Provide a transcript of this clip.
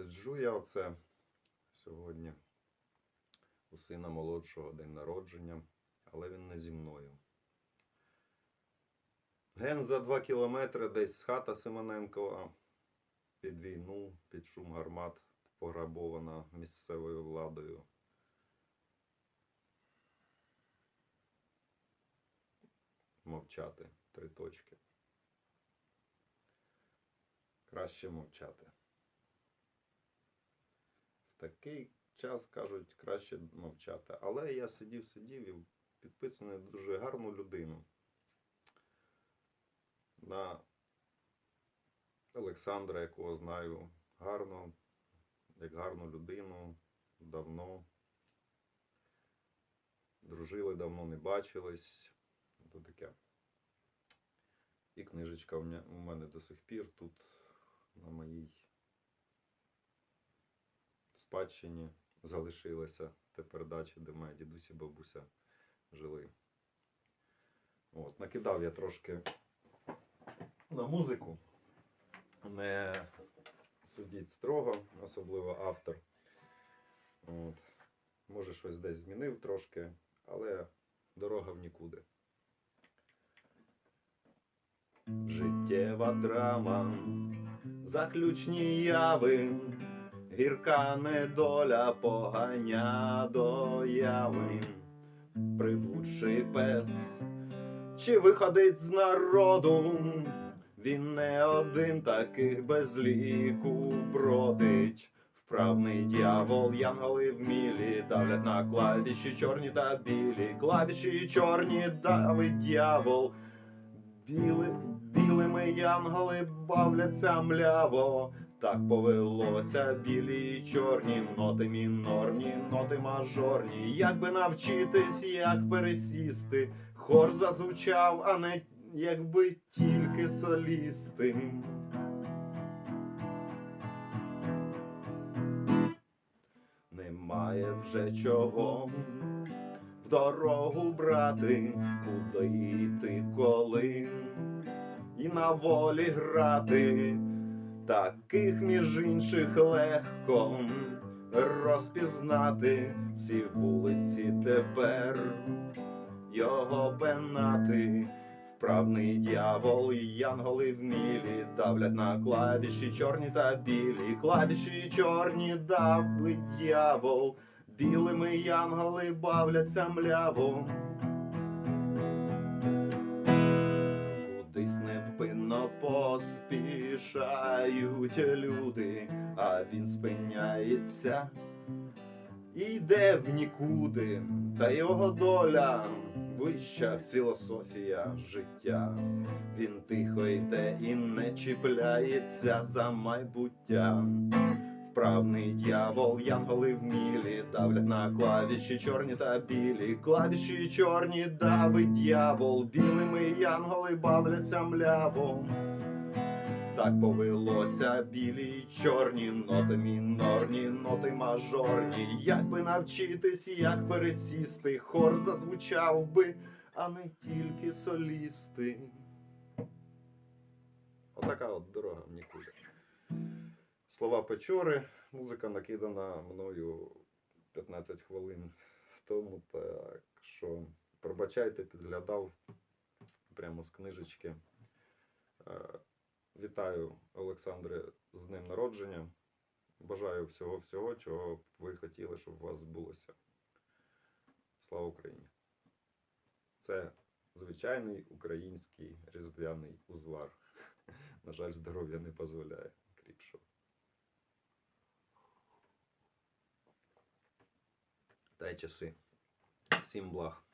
сиджу я оце сьогодні у сина молодшого день народження, але він не зі мною. Ген за два кілометри десь хата Симоненкова під війну, під шум гармат, пограбована місцевою владою. Мовчати. Три точки. Краще мовчати. Такий час кажуть краще мовчати. Але я сидів, сидів і підписаний дуже гарну людину. На Олександра, якого знаю гарно, як гарну людину, давно. Дружили, давно не бачились. Таке. І книжечка у мене до сих пір тут на моїй спадщині залишилася тепер дача, де моя дідусь і бабуся жили. От, накидав я трошки на музику. Не судіть строго, особливо автор. От. Може, щось десь змінив трошки, але дорога в нікуди. Життєва драма, заключні яви, гірка недоля поганя до яви, прибудший пес, чи виходить з народу, він не один таких без ліку бродить. Вправний дьявол, янголи вмілі, давлять на клавіші чорні та білі, клавіші чорні давить дьявол. Біли, білими янголи бавляться мляво. Так повелося білі й чорні, ноти мінорні, ноти мажорні. Як би навчитись, як пересісти, хор зазвучав, а не якби тільки солісти. Немає вже чого в дорогу брати, куди йти, коли і на волі грати, таких між інших легко розпізнати всі вулиці тепер його пенати. Вправний дьявол і янголи вмілі давлять на клавіші чорні та білі, клавіші чорні давить дьявол, білими янголи бавляться мляво. Поспішають люди, а він спиняється і йде в нікуди, та його доля вища філософія життя. Він тихо йде і не чіпляється за майбуття. Вправний дьявол, янголи вмілі, давлять на клавіші чорні та білі, клавіші чорні давить дьявол, білими янголи бавляться мляво. Так повелося білі чорні, ноти мінорні, ноти мажорні. Як би навчитись, як пересісти, хор зазвучав би, а не тільки солісти. Отака от дорога в нікуди. Слова Печори, музика накидана мною 15 хвилин тому, так що пробачайте, підглядав прямо з книжечки. Вітаю, Олександре, з днем народження. Бажаю всього-всього, чого б ви хотіли, щоб у вас збулося. Слава Україні! Це звичайний український різдвяний узвар. На жаль, здоров'я не дозволяє кріпшого. Та й часи. Всім благ.